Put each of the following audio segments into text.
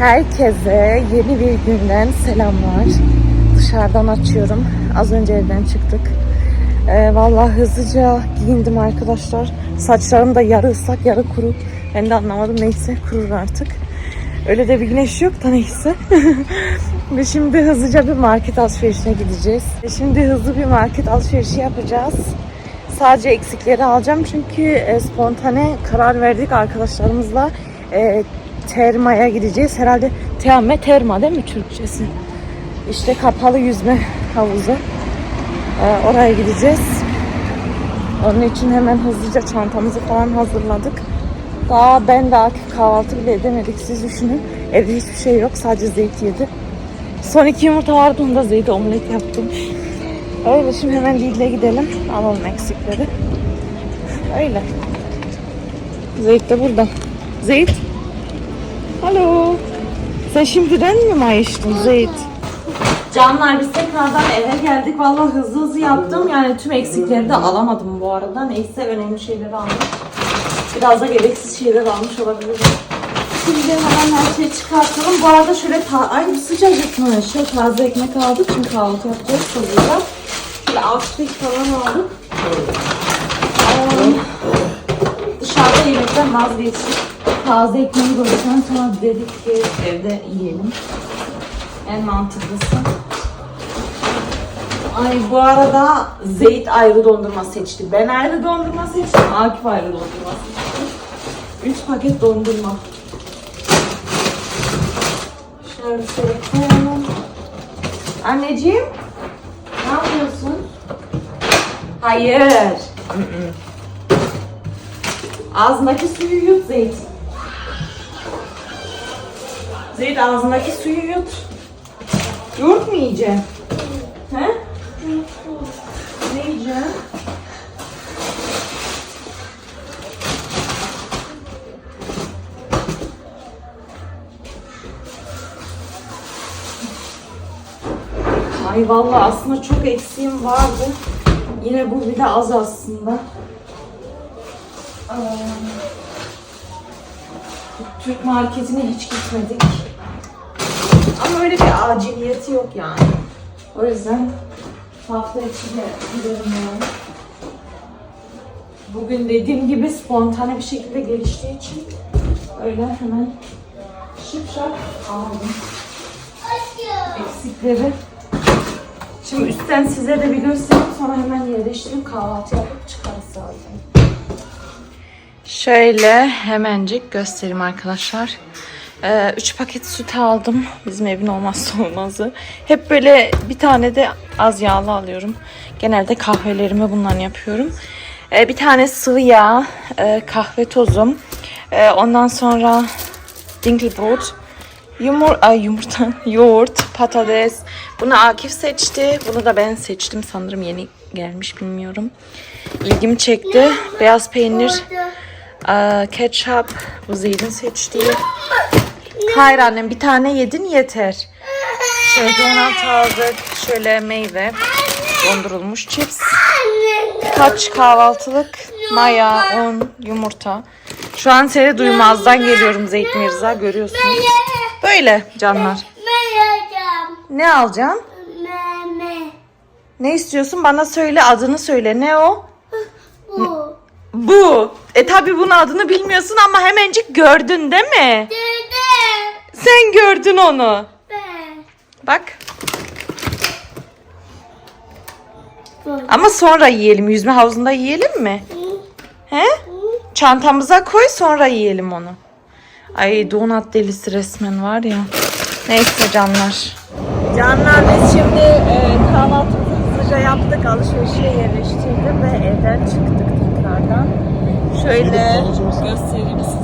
Herkese yeni bir günden selamlar. Dışarıdan açıyorum. Az önce evden çıktık. Ee, vallahi hızlıca giyindim arkadaşlar. Saçlarım da yarı ıslak yarı kuru. Ben de anlamadım neyse kurur artık. Öyle de bir güneş yok da neyse. Ve şimdi hızlıca bir market alışverişine gideceğiz. Şimdi hızlı bir market alışverişi yapacağız. Sadece eksikleri alacağım çünkü e, spontane karar verdik arkadaşlarımızla. E, termaya gideceğiz. Herhalde Teame Terma değil mi Türkçesi? İşte kapalı yüzme havuzu. E, oraya gideceğiz. Onun için hemen hızlıca çantamızı falan hazırladık. Daha ben Akif kahvaltı bile edemedik. Siz düşünün. Evde hiçbir şey yok. Sadece zeyt yedi. Son iki yumurta vardı. Onda zeyt omlet yaptım. Öyle şimdi hemen Lidl'e gidelim. Alalım eksikleri. Öyle. Zeyt de burada. Zeyt. Alo. Sen şimdiden mi mayıştın Zeyt? Canlar biz tekrardan eve geldik. Vallahi hızlı hızlı yaptım. Yani tüm eksikleri de alamadım bu arada. Neyse önemli şeyleri aldım. Biraz da gereksiz şeyler almış olabilirim. Şimdi hemen her şeyi çıkartalım. Bu arada şöyle ta ay sıcacıkmış. Şöyle taze ekmek aldık. Şimdi kahvaltı yapacağız hızlıca. Şöyle altlık falan aldık. Ee, dışarıda yemekten vazgeçtik. Taze ekmeği gördükten sonra dedik ki evde yiyelim. En mantıklısı. Ay bu arada Zeyt ayrı dondurma seçti. Ben ayrı dondurma seçtim. Akif ayrı dondurma seçti. 3 paket dondurma. Şöyle şöyle koyalım. Anneciğim, ne yapıyorsun? Hayır. Ağzındaki suyu yut Zeyt. Zeyt ağzındaki suyu yut. Yoğurt mu yiyeceksin? He? Ne yiyeceksin? Ay vallahi aslında çok eksiğim vardı. Yine bu bir de az aslında. Türk marketine hiç gitmedik. Ama öyle bir aciliyeti yok yani. O yüzden hafta içi de giderim yani. Bugün dediğim gibi spontane bir şekilde geliştiği için öyle hemen şıp şap aldım. Eksikleri. Şimdi üstten size de bir göstereyim sonra hemen yerleştirip kahvaltı yapıp çıkarız zaten. Şöyle hemencik göstereyim arkadaşlar. 3 paket süt aldım. Bizim evin olmazsa olmazı. Hep böyle bir tane de az yağlı alıyorum. Genelde kahvelerimi bundan yapıyorum. Ee, bir tane sıvı yağ, e, kahve tozum. Ee, ondan sonra dinkelbrot. Yumur, ay yumurta, yoğurt, patates. Bunu Akif seçti. Bunu da ben seçtim. Sanırım yeni gelmiş bilmiyorum. İlgimi çekti. Beyaz peynir, e, ketçap. Bu Zeyd'in seçtiği. Hayır annem bir tane yedin yeter. Şöyle donat aldık. Şöyle meyve. Dondurulmuş chips. Birkaç kahvaltılık maya, un, yumurta. Şu an seni duymazdan geliyorum Zeyt Mirza. Görüyorsunuz. Böyle canlar. Ne alacağım? Ne istiyorsun? Bana söyle adını söyle. Ne o? Bu. Bu. E tabi bunun adını bilmiyorsun ama hemencik gördün değil mi? Dede. Sen gördün onu. Ben. Bak. Bu. Ama sonra yiyelim. Yüzme havuzunda yiyelim mi? He? Çantamıza koy sonra yiyelim onu. Ay donat delisi resmen var ya. Neyse canlar. Canlar biz şimdi e, kahvaltımızı hızlıca yaptık. Alışverişe yerleştirdim ve evden çıktık tekrardan. Şöyle göstereyim size.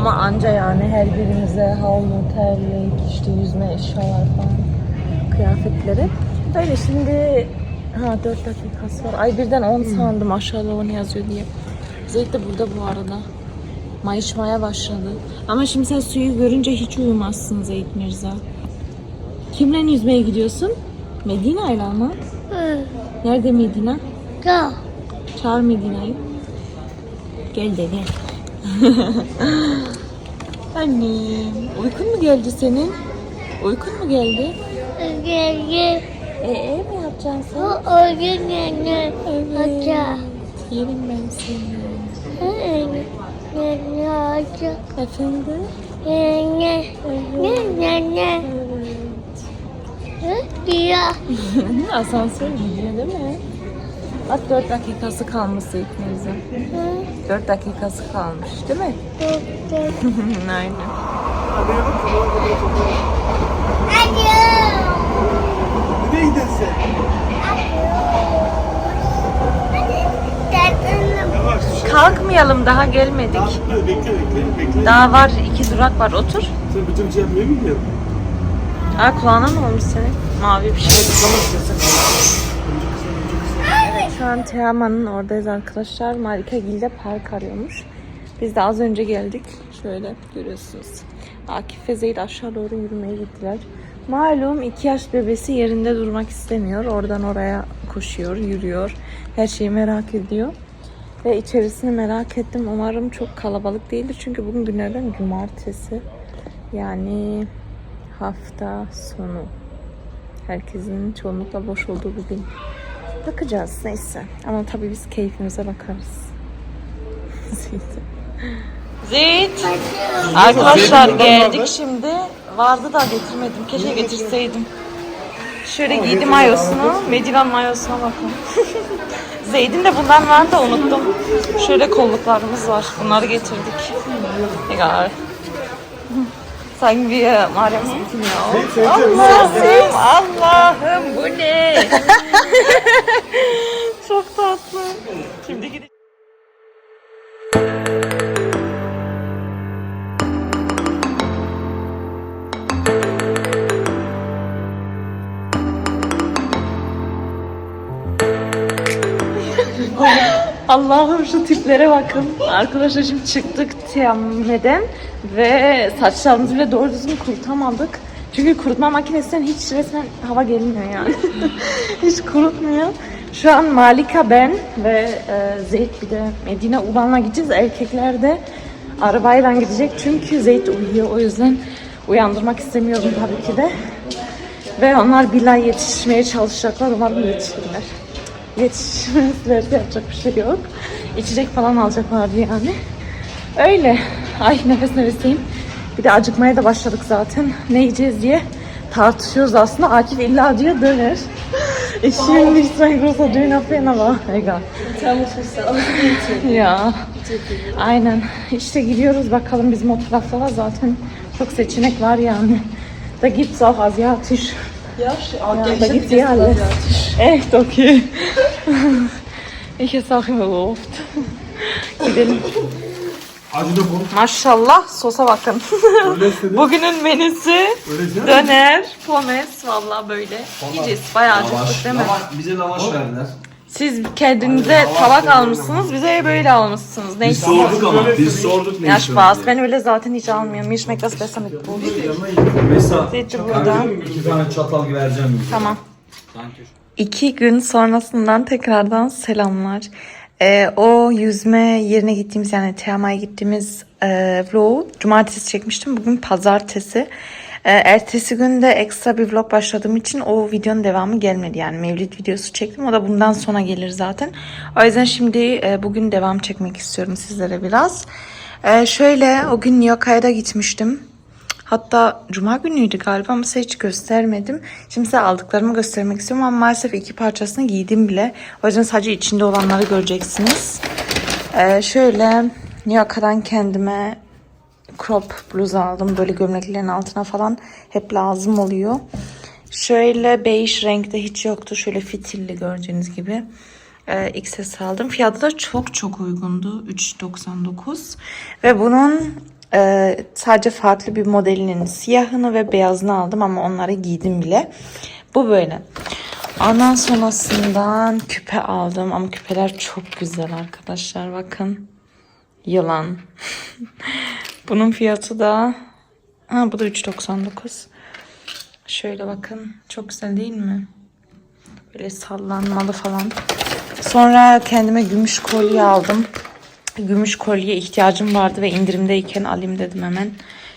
Ama anca yani her birimize havlu, terlik, işte yüzme eşyalar falan kıyafetleri. Böyle şimdi ha 4 dakikası var. Ay birden 10 sandım aşağıda onu yazıyor diye. Zeyt de burada bu arada. Mayışmaya başladı. Ama şimdi sen suyu görünce hiç uyumazsın Zeyt Mirza. Kimle yüzmeye gidiyorsun? Medina ile? Hı. Nerede Medina? Çağır Medina'yı. Gel de gel. Annem. Uykun mu geldi senin? Uykun mu geldi? Gel Ee mi yapacaksın sen? Oyun yeni hoca. Yerim ben seni. Yeni hoca. Efendim? Yeni. Yeni. Diyor. Asansör gidiyor değil mi? Bak 4 dakikası kalması ikimizin. 4 dakikası kalmış değil mi? Aynen. Nereye gidersin? Kalkmayalım daha gelmedik. Bekle bekle bekle. Daha var iki durak var otur. Sen bütün yapmaya mı gidiyorsun? Aa kulağına ne olmuş senin? Mavi bir şey. Şu an Teoman'ın oradayız arkadaşlar. Marika Gil'de park arıyormuş. Biz de az önce geldik. Şöyle görüyorsunuz. Akif ve Zeyd aşağı doğru yürümeye gittiler. Malum iki yaş bebesi yerinde durmak istemiyor. Oradan oraya koşuyor, yürüyor. Her şeyi merak ediyor. Ve içerisini merak ettim. Umarım çok kalabalık değildir. Çünkü bugün günlerden cumartesi. Yani hafta sonu. Herkesin çoğunlukla boş olduğu bir gün. Bakacağız neyse. Ama tabii biz keyfimize bakarız. Zeyt. Zeyt. Arkadaşlar geldik şimdi. Vardı da getirmedim. Keşke getirseydim. Şöyle giydim mayosunu. Medivan mayosuna bakın. Zeyd'in de bundan var da unuttum. Şöyle kolluklarımız var. Bunları getirdik. Egal. Sanki bir e, Meryem Sultan ya. Allah'ım, Allah'ım bu ne? Çok tatlı. Şimdi gidelim. Allah'ım şu tiplere bakın. Arkadaşlar şimdi çıktık Tiame'den ve saçlarımızı bile doğru düzgün kurutamadık. Çünkü kurutma makinesinden hiç resmen hava gelmiyor yani. hiç kurutmuyor. Şu an Malika ben ve e, Zeyd bir de Medine Ulan'la gideceğiz. Erkekler de arabayla gidecek çünkü Zeyd uyuyor. O yüzden uyandırmak istemiyorum tabii ki de. Ve onlar billahi yetişmeye çalışacaklar. Umarım yetişirler yetişmezlerse yapacak bir şey yok. İçecek falan alacaklardı yani. Öyle. Ay nefes nefeseyim. Bir de acıkmaya da başladık zaten. Ne yiyeceğiz diye tartışıyoruz aslında. Akif illa diyor döner. E şimdi İsmail Grosso döner yapıyor ama egal. Ya. Aynen. İşte gidiyoruz bakalım bizim o tarafta var zaten çok seçenek var yani. Da gibt's auch asiatisch. Ja, Ja, da alles. Echt, okay. ich esse auch immer oft. Gidelim. Maşallah sosa bakın. Bugünün menüsü döner, pommes valla böyle. Yiyeceğiz. Bayağı acıktık değil mi? bize lavaş verdiler. Siz kendinize tabak almışsınız, bize böyle almışsınız. Biz Neyse. sorduk ama biz sorduk ne Yaş diye. Ben öyle zaten hiç almıyorum. Das besser mit Brot. Mesela Zeytin burada. iki tane çatal vereceğim. Tamam. İki gün sonrasından tekrardan selamlar. Ee, o yüzme yerine gittiğimiz yani Tiama'ya gittiğimiz e, vlogu cumartesi çekmiştim. Bugün pazartesi. Ee, ertesi gün de ekstra bir vlog başladığım için o videonun devamı gelmedi. Yani mevlid videosu çektim. O da bundan sonra gelir zaten. O yüzden şimdi e, bugün devam çekmek istiyorum sizlere biraz. Ee, şöyle o gün New York'a da gitmiştim. Hatta cuma günüydü galiba ama hiç göstermedim. Şimdi size aldıklarımı göstermek istiyorum ama maalesef iki parçasını giydim bile. O yüzden sadece içinde olanları göreceksiniz. Ee, şöyle New York'tan kendime crop bluz aldım. Böyle gömleklerin altına falan hep lazım oluyor. Şöyle beige renkte hiç yoktu. Şöyle fitilli göreceğiniz gibi. Ee, XS aldım. Fiyatı da çok çok uygundu. 3.99. Ve bunun e, sadece farklı bir modelinin siyahını ve beyazını aldım ama onları giydim bile. Bu böyle. Ondan sonrasından küpe aldım ama küpeler çok güzel arkadaşlar. Bakın. Yılan. Bunun fiyatı da ha, bu da 3.99. Şöyle bakın. Çok güzel değil mi? Böyle sallanmalı falan. Sonra kendime gümüş kolye aldım. gümüş kolye ihtiyacım vardı ve indirimdeyken alayım dedim hemen.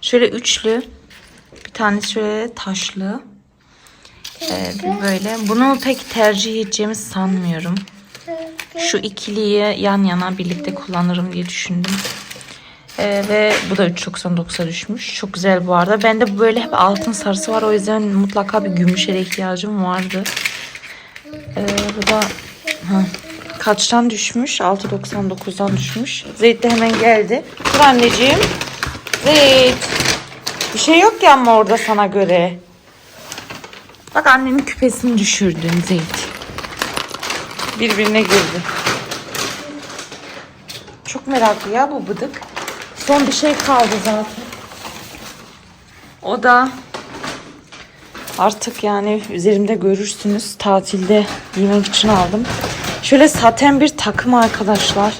Şöyle üçlü. Bir tanesi şöyle taşlı. Ee, böyle. Bunu pek tercih edeceğimi sanmıyorum. Şu ikiliyi yan yana birlikte kullanırım diye düşündüm. Ee, ve bu da 3.99'a düşmüş. Çok güzel bu arada. Bende böyle hep altın sarısı var. O yüzden mutlaka bir gümüşe ihtiyacım vardı. Ee, bu da ha, kaçtan düşmüş? 6.99'dan düşmüş. Zeyt de hemen geldi. Dur anneciğim. Zeyt. Bir şey yok ya ama orada sana göre. Bak annenin küpesini düşürdün Zeyt. Birbirine girdi. Çok meraklı ya bu bıdık. Son bir şey kaldı zaten. O da artık yani üzerimde görürsünüz. Tatilde giymek için aldım. Şöyle saten bir takım arkadaşlar.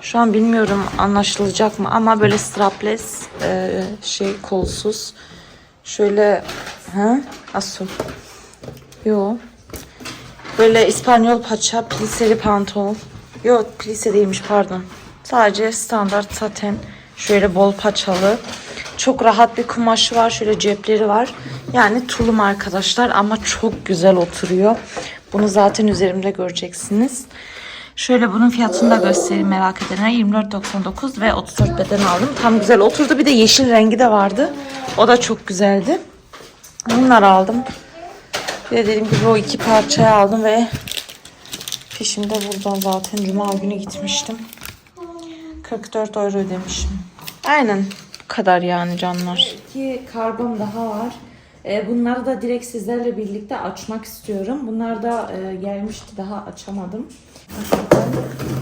Şu an bilmiyorum anlaşılacak mı ama böyle strapless e, şey kolsuz. Şöyle ha asıl. Yo. Böyle İspanyol paça pliseli pantol. Yok plise değilmiş pardon. Sadece standart saten. Şöyle bol paçalı. Çok rahat bir kumaşı var. Şöyle cepleri var. Yani tulum arkadaşlar ama çok güzel oturuyor. Bunu zaten üzerimde göreceksiniz. Şöyle bunun fiyatını da göstereyim merak edenler. 24.99 ve 34 beden aldım. Tam güzel oturdu. Bir de yeşil rengi de vardı. O da çok güzeldi. Bunları aldım. Bir de dediğim gibi o iki parçayı aldım ve fişim de buradan zaten cuma günü gitmiştim. 44 euro ödemişim. Aynen bu kadar yani canlar. İki karbon daha var. Ee, Bunları da direkt sizlerle birlikte açmak istiyorum. Bunlar da e, gelmişti daha açamadım.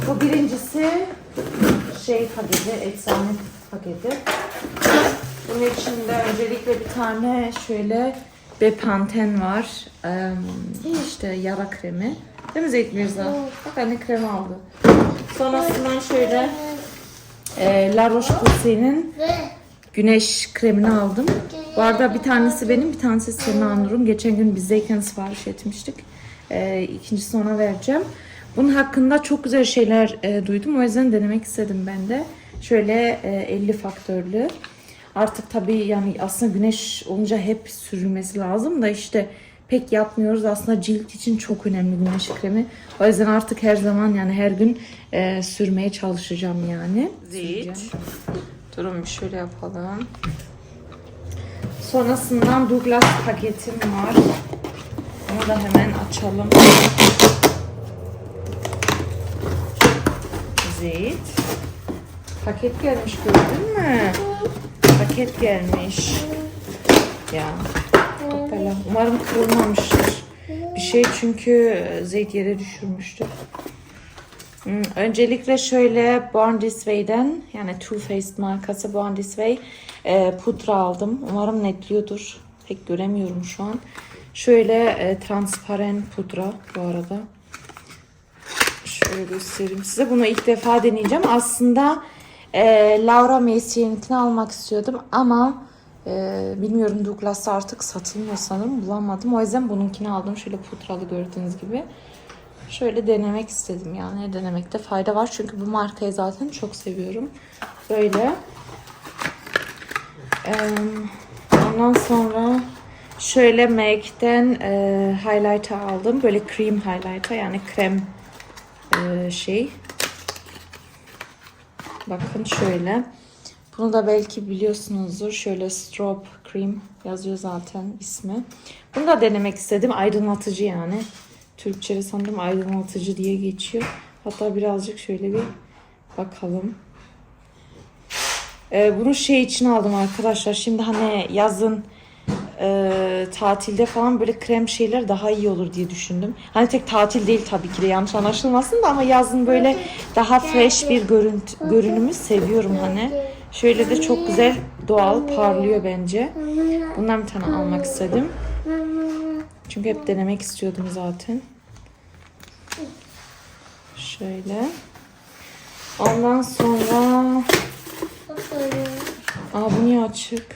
Bu birincisi şey paketi, eczane paketi. Bunun içinde öncelikle bir tane şöyle Bepanten var. Ee, işte yara kremi. Değil mi Zeyt Mirza? Bak anne krem aldı. Sonrasından şöyle e, La Roche-Posay'nin güneş kremini aldım. Bu arada bir tanesi benim, bir tanesi Sema Nur'un. Geçen gün bizdeyken sipariş etmiştik. E, ikincisini ona vereceğim. Bunun hakkında çok güzel şeyler e, duydum. O yüzden denemek istedim ben de. Şöyle e, 50 faktörlü. Artık tabii yani aslında güneş olunca hep sürülmesi lazım da işte pek yapmıyoruz. Aslında cilt için çok önemli güneş kremi. O yüzden artık her zaman yani her gün e, sürmeye çalışacağım yani. Zeyt. Durun bir şöyle yapalım. Sonrasından Douglas paketim var. Onu da hemen açalım. Zeyt. Paket gelmiş gördün mü? Paket gelmiş. Ya. Hoppala. Umarım kırılmamıştır. Bir şey çünkü Zeyt yere düşürmüştü. Hmm, Öncelikle şöyle Born This Way'den yani Too Faced markası Born This Way e, pudra aldım. Umarım netliyordur. Pek göremiyorum şu an. Şöyle e, transparan pudra bu arada. Şöyle göstereyim size. Bunu ilk defa deneyeceğim. Aslında e, Laura Mercier'inkini almak istiyordum ama e, bilmiyorum Douglas'ta artık satılmıyor sanırım. Bulamadım. O yüzden bununkini aldım. Şöyle pudralı gördüğünüz gibi. Şöyle denemek istedim yani. Denemekte fayda var. Çünkü bu markayı zaten çok seviyorum. Böyle. Ee, ondan sonra şöyle MAC'den e, highlighter aldım. Böyle cream highlighter yani krem e, şey. Bakın şöyle. Bunu da belki biliyorsunuzdur. Şöyle strobe cream yazıyor zaten ismi. Bunu da denemek istedim. Aydınlatıcı yani. Türkçe'de sanırım aydınlatıcı diye geçiyor. Hatta birazcık şöyle bir bakalım. Ee, bunu şey için aldım arkadaşlar. Şimdi hani yazın e, tatilde falan böyle krem şeyler daha iyi olur diye düşündüm. Hani tek tatil değil tabii ki de yanlış anlaşılmasın da ama yazın böyle daha fresh bir görüntü, görünümü seviyorum hani. Şöyle de çok güzel doğal parlıyor bence. Bundan bir tane almak istedim. Çünkü hep denemek istiyordum zaten. Şöyle. Ondan sonra Aa bu niye açık?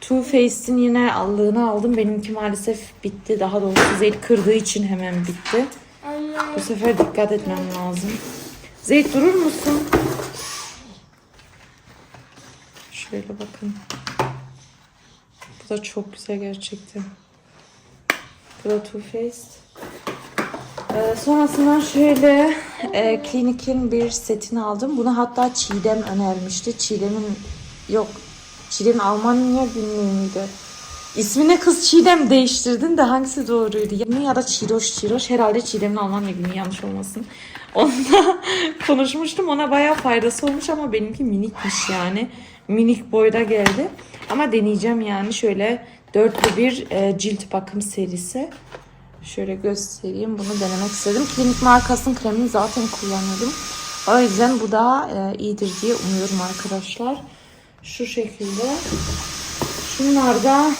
Too Faced'in yine allığını aldım. Benimki maalesef bitti. Daha doğrusu Zeyt kırdığı için hemen bitti. Bu sefer dikkat etmem lazım. Zeyt durur musun? Şöyle bakın. Bu da çok güzel gerçekten. Bu da Too Faced. Ee, sonrasında şöyle e, Klinik'in bir setini aldım. Bunu hatta Çiğdem önermişti. Çiğdem'in yok Çiğdem'in Almanya günlüğüydü. İsmini kız Çiğdem değiştirdin de hangisi doğruydu? Yani ya da Çiroş Çiroş. Herhalde Çiğdem'in Almanya günlüğü yanlış olmasın. Onunla konuşmuştum. Ona bayağı faydası olmuş ama benimki minikmiş yani. Minik boyda geldi. Ama deneyeceğim yani. Şöyle dörtlü bir e, cilt bakım serisi. Şöyle göstereyim. Bunu denemek istedim. Klinik markasının kremini zaten kullanıyordum. O yüzden bu da e, iyidir diye umuyorum arkadaşlar. Şu şekilde. Şunlar da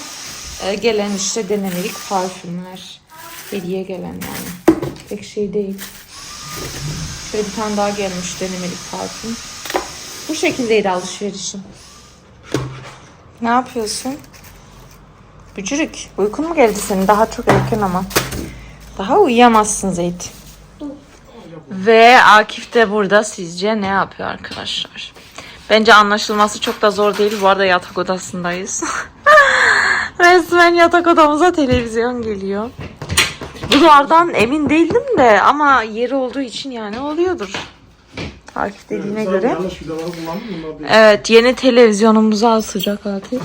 e, gelen işte denemelik parfümler. Hediye gelen yani. Pek şey değil. Şöyle bir tane daha gelmiş denemelik parfüm. Bu şekildeydi alışverişim. Ne yapıyorsun? Bücürük. Uykun mu geldi senin? Daha çok erken ama. Daha uyuyamazsın Zeyt. Ve Akif de burada sizce ne yapıyor arkadaşlar? Bence anlaşılması çok da zor değil. Bu arada yatak odasındayız. Resmen yatak odamıza televizyon geliyor. Duvardan emin değildim de ama yeri olduğu için yani oluyordur. Akif dediğine Sen göre. Evet yeni televizyonumuzu asacak Akif.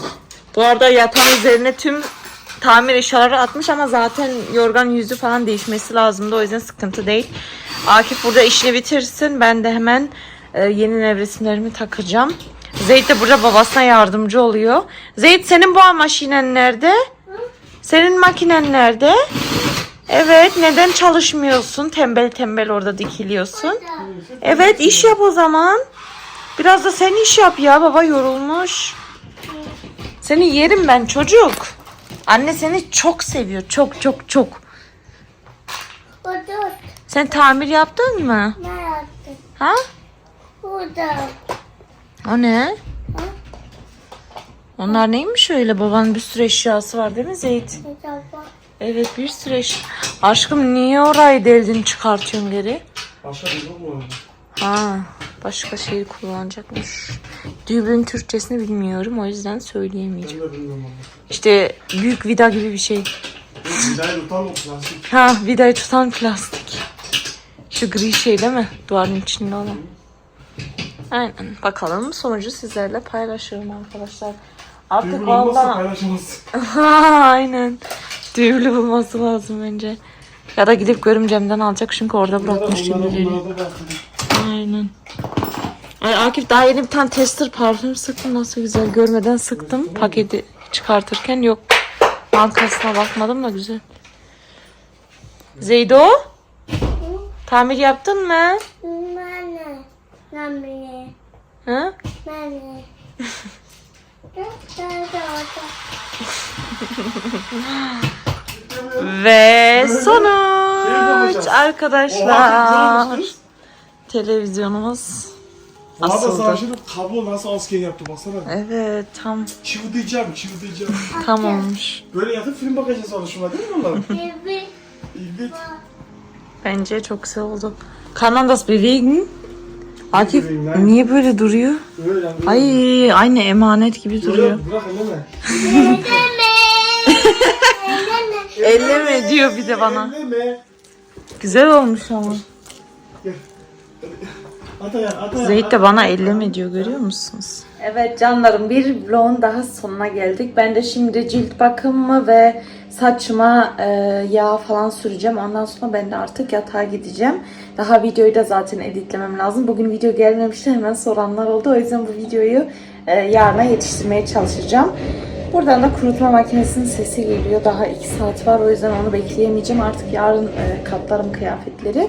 Bu arada yatağın üzerine tüm tamir eşyaları atmış ama zaten yorgan yüzü falan değişmesi lazımdı. O yüzden sıkıntı değil. Akif burada işini bitirsin. Ben de hemen e, yeni nevresimlerimi takacağım. Zeyt de burada babasına yardımcı oluyor. Zeyt senin bu maşinen nerede? Senin makinen nerede? Evet neden çalışmıyorsun? Tembel tembel orada dikiliyorsun. Evet iş yap o zaman. Biraz da sen iş yap ya baba yorulmuş. Seni yerim ben çocuk. Anne seni çok seviyor. Çok çok çok. Sen tamir yaptın mı? ne yaptın? Ha? Burada. O ne? Onlar neymiş öyle? Babanın bir sürü eşyası var değil mi Zeyt? Evet bir sürü eşya. Aşkım niye orayı deldin çıkartıyorsun geri? Başka bir mu? Ha, başka şey kullanacakmış. Düğümün Türkçesini bilmiyorum o yüzden söyleyemeyeceğim. Ben de bilmiyorum onu. İşte büyük vida gibi bir şey. Vidayı tutan o plastik. Ha vidayı tutan plastik. Şu gri şey değil mi? Duvarın içinde olan. Aynen. Bakalım sonucu sizlerle paylaşırım arkadaşlar. Artık olmazsa vallahi... paylaşamazsın. Aynen. Düğümlü bulması lazım bence. Ya da gidip görümcemden alacak çünkü orada bırakmış bunlara da. Aynen. Ay Akif daha yeni bir tane tester parfüm sıktım. Nasıl güzel. Görmeden sıktım. Paketi çıkartırken yok. Markasına bakmadım da güzel. Zeydo? Tamir yaptın mı? Ve sonuç arkadaşlar. Televizyonumuz Bu arada asıldı. sana şimdi kablo nasıl asken yaptı baksana. Evet tam Çıvıdayacağım, çıvıdayacağım. tam olmuş. Böyle yatıp film bakacağız sonra şuna değil mi onlar? Evet. Evet. Bence çok güzel oldu. Kann man das bewegen? Akif niye böyle duruyor? Ay aynı emanet gibi duruyor. Bırak elleme. Elleme diyor bir de bana. Elleme. Güzel olmuş ama. Ayağı. Zeyt de bana elleme diyor görüyor musunuz? Evet canlarım bir vlogun daha sonuna geldik. Ben de şimdi cilt bakımımı ve saçıma e, yağ falan süreceğim. Ondan sonra ben de artık yatağa gideceğim. Daha videoyu da zaten editlemem lazım. Bugün video gelmemişti hemen soranlar oldu. O yüzden bu videoyu e, yarına yetiştirmeye çalışacağım. Buradan da kurutma makinesinin sesi geliyor. Daha 2 saat var o yüzden onu bekleyemeyeceğim. Artık yarın e, katlarım kıyafetleri.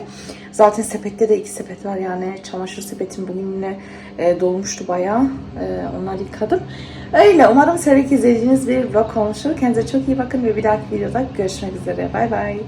Zaten sepette de iki sepet var yani çamaşır sepetim bugün yine e, dolmuştu bayağı. E, onları yıkadım. Öyle umarım severek izlediğiniz bir vlog olmuştur. Kendinize çok iyi bakın ve bir dahaki videoda görüşmek üzere. Bay bay.